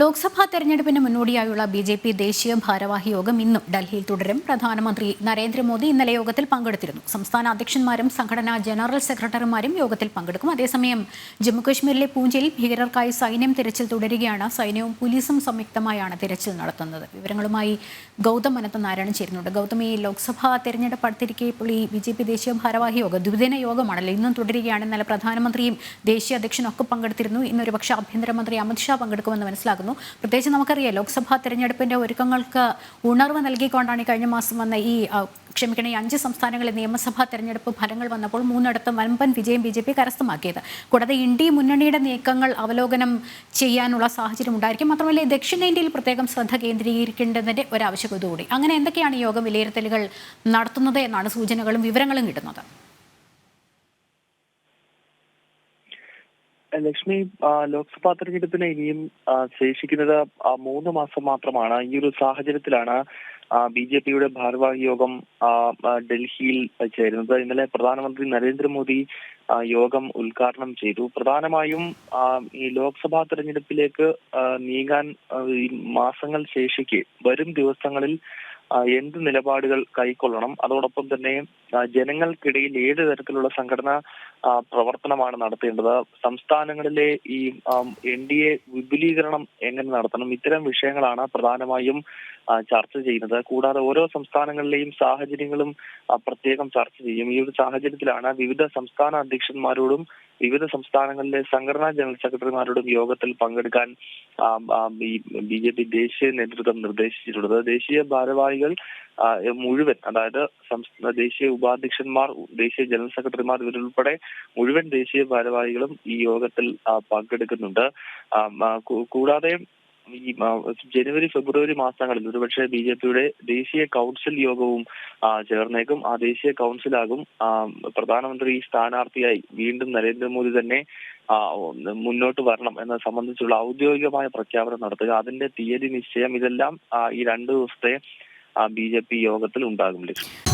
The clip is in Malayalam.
ലോക്സഭാ തെരഞ്ഞെടുപ്പിന് മുന്നോടിയായുള്ള ബി ജെ പി ദേശീയ ഭാരവാഹി യോഗം ഇന്നും ഡൽഹിയിൽ തുടരും. പ്രധാനമന്ത്രി നരേന്ദ്രമോദി ഇന്നലെ യോഗത്തിൽ പങ്കെടുത്തിരുന്നു. സംസ്ഥാന അധ്യക്ഷന്മാരും സംഘടനാ ജനറൽ സെക്രട്ടറിമാരും യോഗത്തിൽ പങ്കെടുക്കും. അതേസമയം ജമ്മുകശ്മീരിലെ പൂഞ്ചയിൽ ഭീകരർക്കായി സൈന്യം തിരച്ചിൽ തുടരുകയാണ്. സൈന്യവും പോലീസും സംയുക്തമായാണ് തിരച്ചിൽ നടത്തുന്നത്. വിവരങ്ങളുമായി ഗൗതം അനന്തനാരായണൻ ചേരുന്നുണ്ട്. ഗൗതം ഈ ലോക്സഭാ തെരഞ്ഞെടുപ്പ് അടുത്തിരിക്കെ ഇപ്പോൾ ഈ ബി ജെ പി ദേശീയ ഭാരവാഹി യോഗം ദ്വിദിന യോഗമാണല്ലോ. ഇന്നും തുടരുകയാണ്. ഇന്നലെ പ്രധാനമന്ത്രിയും ദേശീയ അധ്യക്ഷനും ഒക്കെ പങ്കെടുത്തിരുന്നു. ഇന്നൊരു പക്ഷേ ആഭ്യന്തരമന്ത്രി അമിത്ഷാ പങ്കെടുക്കുമെന്ന് മനസ്സിലാക്കുന്നു പ്രത്യേകിച്ച് നമുക്കറിയാം ലോക്സഭാ തെരഞ്ഞെടുപ്പിന്റെ ഒരുക്കങ്ങൾക്ക് ഉണർവ് നൽകിക്കൊണ്ടാണ് ഈ കഴിഞ്ഞ മാസം വന്ന ഈ ക്ഷമിക്കണം ഈ അഞ്ച് സംസ്ഥാനങ്ങളിൽ നിയമസഭാ തെരഞ്ഞെടുപ്പ് ഫലങ്ങൾ വന്നപ്പോൾ മൂന്നിടത്തും വൻപൻ വിജയം ബി ജെ പി കരസ്ഥമാക്കിയത്. കൂടാതെ ഇന്ത്യ മുന്നണിയുടെ നീക്കങ്ങൾ അവലോകനം ചെയ്യാനുള്ള സാഹചര്യം ഉണ്ടായിരിക്കും. മാത്രമല്ല ദക്ഷിണേന്ത്യയിൽ പ്രത്യേകം ശ്രദ്ധ കേന്ദ്രീകരിക്കേണ്ടതിന്റെ ഒരു ആവശ്യകത കൂടി അങ്ങനെ എന്തൊക്കെയാണ് യോഗം വിലയിരുത്തലുകൾ നടത്തുന്നത് എന്നാണ് സൂചനകളും വിവരങ്ങളും കിട്ടുന്നത്. ലക്ഷ്മി ലോക്സഭാ തെരഞ്ഞെടുപ്പിന് ഇനിയും ശേഷിക്കുന്നത് മൂന്ന് മാസം മാത്രമാണ്. ഈ ഒരു സാഹചര്യത്തിലാണ് ബി ജെ പിയുടെ ഭാരവാഹി യോഗം ഡൽഹിയിൽ ചേരുന്നത്. ഇന്നലെ പ്രധാനമന്ത്രി നരേന്ദ്രമോദി യോഗം ഉദ്ഘാടനം ചെയ്തു. പ്രധാനമായും ഈ ലോക്സഭാ തെരഞ്ഞെടുപ്പിലേക്ക് നീങ്ങാൻ മാസങ്ങൾ ശേഷിക്ക് വരും ദിവസങ്ങളിൽ എന്ത് നിലപാടുകൾ കൈക്കൊള്ളണം? അതോടൊപ്പം തന്നെ ജനങ്ങൾക്കിടയിൽ ഏത് തരത്തിലുള്ള സംഘടന പ്രവർത്തനമാണ് നടത്തേണ്ടത്. സംസ്ഥാനങ്ങളിലെ ഈ എൻ ഡി എ വിപുലീകരണം എങ്ങനെ നടത്തണം? ഇത്തരം വിഷയങ്ങളാണ് പ്രധാനമായും ചർച്ച ചെയ്യുന്നത്. കൂടാതെ ഓരോ സംസ്ഥാനങ്ങളിലെയും സാഹചര്യങ്ങളും പ്രത്യേകം ചർച്ച ചെയ്യും. ഈ ഒരു സാഹചര്യത്തിലാണ് വിവിധ സംസ്ഥാന അധ്യക്ഷന്മാരോടും വിവിധ സംസ്ഥാനങ്ങളിലെ സംഘടനാ ജനറൽ സെക്രട്ടറിമാരോടും യോഗത്തിൽ പങ്കെടുക്കാൻ ബി ജെ പി ദേശീയ നേതൃത്വം നിർദ്ദേശിച്ചിട്ടുള്ളത്. ദേശീയ ഭാരവാഹികൾ മുഴുവൻ അതായത് ദേശീയ ഉപാധ്യക്ഷന്മാർ ദേശീയ ജനറൽ സെക്രട്ടറിമാർ ഇവരുൾപ്പെടെ മുഴുവൻ ദേശീയ ഭാരവാഹികളും ഈ യോഗത്തിൽ പങ്കെടുക്കുന്നുണ്ട്. കൂടാതെ ഈ ജനുവരി ഫെബ്രുവരി മാസങ്ങളിൽ ഒരുപക്ഷെ ബി ജെ പിയുടെ ദേശീയ കൗൺസിൽ യോഗവും ചേർന്നേക്കും. ആ ദേശീയ കൗൺസിലാകും പ്രധാനമന്ത്രി സ്ഥാനാർത്ഥിയായി വീണ്ടും നരേന്ദ്രമോദി തന്നെ മുന്നോട്ട് വരണം എന്ന സംബന്ധിച്ചുള്ള ഔദ്യോഗികമായ പ്രഖ്യാപനം നടത്തുക. അതിന്റെ തീയതി നിശ്ചയം ഇതെല്ലാം ഈ രണ്ടു ദിവസത്തെ ബി ജെ പി യോഗത്തിൽ ഉണ്ടാകും ലക്ഷ്യം